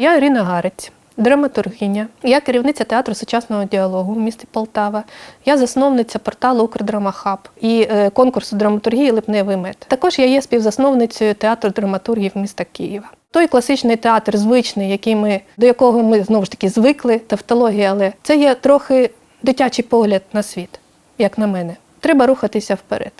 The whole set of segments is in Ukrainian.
Я Ірина Гарець, драматургиня. Я керівниця театру сучасного діалогу в місті Полтава. Я засновниця порталу Укрдрамахаб і е, конкурсу драматургії Липневий мед. Також я є співзасновницею театру драматургів міста Києва. Той класичний театр, звичний, який ми, до якого ми знову ж таки звикли, тавтологія, але це є трохи дитячий погляд на світ, як на мене. Треба рухатися вперед.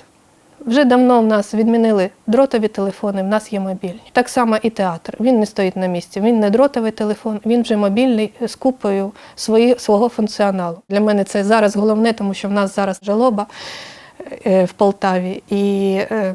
Вже давно в нас відмінили дротові телефони, в нас є мобільні. Так само і театр. Він не стоїть на місці. Він не дротовий телефон, він вже мобільний з купою свої, свого функціоналу. Для мене це зараз головне, тому що в нас зараз жалоба е, в Полтаві. І е,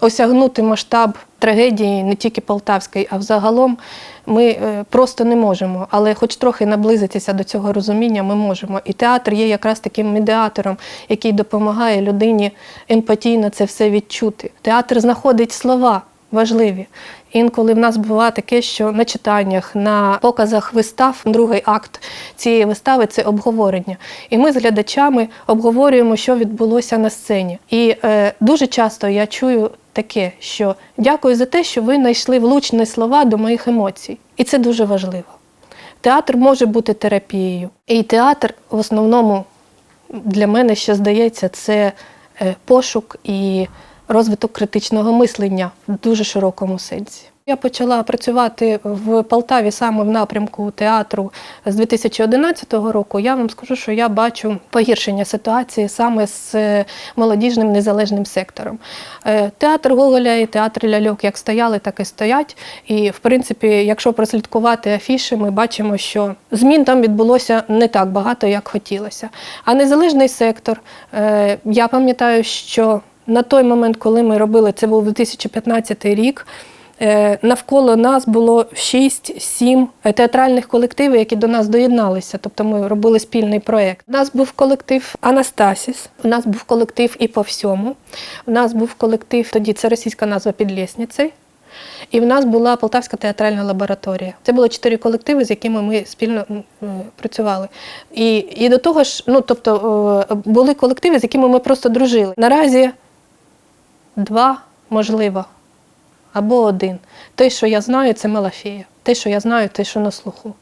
осягнути масштаб трагедії не тільки полтавської, а взагалом ми е, просто не можемо. Але хоч трохи наблизитися до цього розуміння ми можемо. І театр є якраз таким медіатором, який допомагає людині емпатійно це все відчути. Театр знаходить слова важливі. Інколи в нас буває таке, що на читаннях, на показах вистав, другий акт цієї вистави це обговорення. І ми з глядачами обговорюємо, що відбулося на сцені. І е, дуже часто я чую таке, що дякую за те, що ви знайшли влучні слова до моїх емоцій. І це дуже важливо. Театр може бути терапією. І театр в основному для мене ще здається, це е, пошук і розвиток критичного мислення в дуже широкому сенсі. Я почала працювати в Полтаві саме в напрямку театру з 2011 року. Я вам скажу, що я бачу погіршення ситуації саме з е, молодіжним незалежним сектором. Е, Театр Гоголя і театр ляльок як стояли, так і стоять. І, в принципі, якщо прослідкувати афіші, ми бачимо, що змін там відбулося не так багато, як хотілося. А незалежний сектор, е, я пам'ятаю, що на той момент, коли ми робили, це був 2015 рік. Е, Навколо нас було 6-7 театральних колективів, які до нас доєдналися. Тобто ми робили спільний проєкт. У нас був колектив Анастасіс, у нас був колектив і по всьому. У нас був колектив, тоді це російська назва «Підлєсницей». І в нас була Полтавська театральна лабораторія. Це було чотири колективи, з якими ми спільно е, працювали. І, і до того ж, ну тобто е, були колективи, з якими ми просто дружили. Наразі два, можливо, або один. Те, що я знаю, це Малафія. Те, що я знаю, те, що на слуху.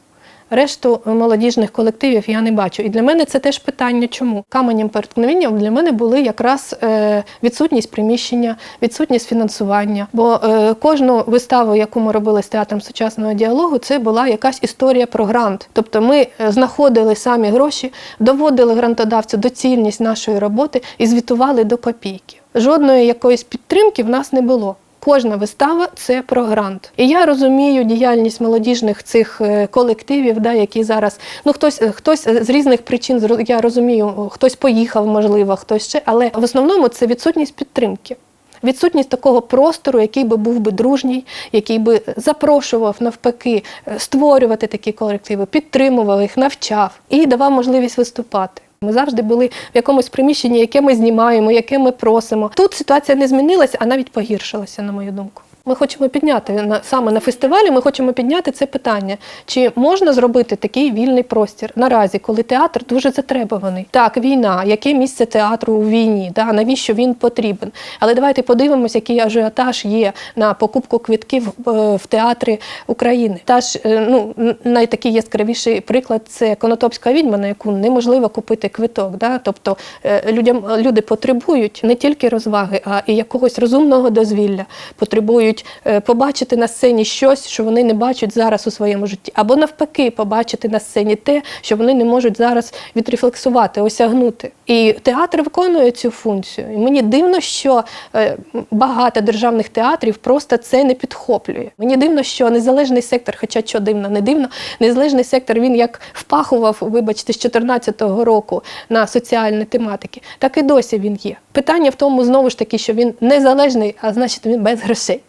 Решту молодіжних колективів я не бачу. І для мене це теж питання, чому каменем переткновенням для мене були якраз е, відсутність приміщення, відсутність фінансування. Бо е, кожну виставу, яку ми робили з театром сучасного діалогу, це була якась історія про грант. Тобто ми е, знаходили самі гроші, доводили грантодавцю доцільність нашої роботи і звітували до копійки. Жодної якоїсь підтримки в нас не було. Кожна вистава це про грант. І я розумію діяльність молодіжних цих е, колективів, да, які зараз ну хтось хтось з різних причин я розумію, хтось поїхав, можливо, хтось ще, але в основному це відсутність підтримки. Відсутність такого простору, який би був би дружній, який би запрошував навпаки е, створювати такі колективи, підтримував їх, навчав і давав можливість виступати. Ми завжди були в якомусь приміщенні, яке ми знімаємо, яке ми просимо. Тут ситуація не змінилася, а навіть погіршилася, на мою думку. Ми хочемо підняти на саме на фестивалі. Ми хочемо підняти це питання, чи можна зробити такий вільний простір наразі, коли театр дуже затребуваний. Так, війна, яке місце театру у війні? Да, навіщо він потрібен? Але давайте подивимося, який ажіотаж є на покупку квитків е, в театрі України. Та ж е, ну найтакий яскравіший приклад це Конотопська відьма, на яку неможливо купити квиток. Да? Тобто е, людям люди потребують не тільки розваги, а і якогось розумного дозвілля, потребують е, побачити на сцені щось, що вони не бачать зараз у своєму житті, або навпаки, побачити на сцені те, що вони не можуть зараз відрефлексувати, осягнути. І театр виконує цю функцію. І мені дивно, що е, багато державних театрів просто це не підхоплює. Мені дивно, що незалежний сектор, хоча що дивно, не дивно, незалежний сектор він як впахував, вибачте, з 2014 року на соціальні тематики, так і досі він є. Питання в тому знову ж таки, що він незалежний, а значить він без грошей.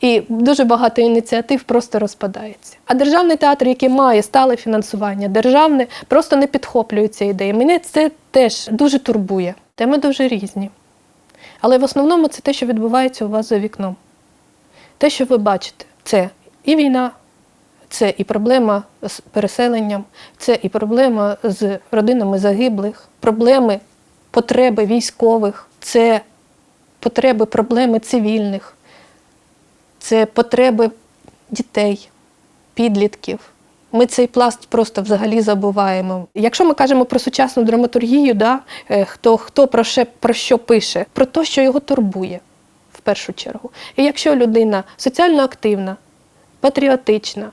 І дуже багато ініціатив просто розпадається. А державний театр, який має стале фінансування, державне, просто не підхоплює ці ідеї. Мене це теж дуже турбує. Теми дуже різні. Але в основному це те, що відбувається у вас за вікном. Те, що ви бачите, це і війна, це і проблема з переселенням, це і проблема з родинами загиблих, проблеми, потреби військових, це потреби, проблеми цивільних, це потреби дітей. підлітків. Ми цей пласт просто взагалі забуваємо. Якщо ми кажемо про сучасну драматургію, да, е, хто, хто про, що, про що пише? Про те, що його турбує в першу чергу. І якщо людина соціально активна, патріотична,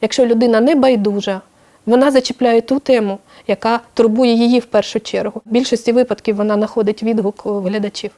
якщо людина не байдужа, вона зачіпляє ту тему, яка турбує її в першу чергу. В більшості випадків вона знаходить відгук глядачів.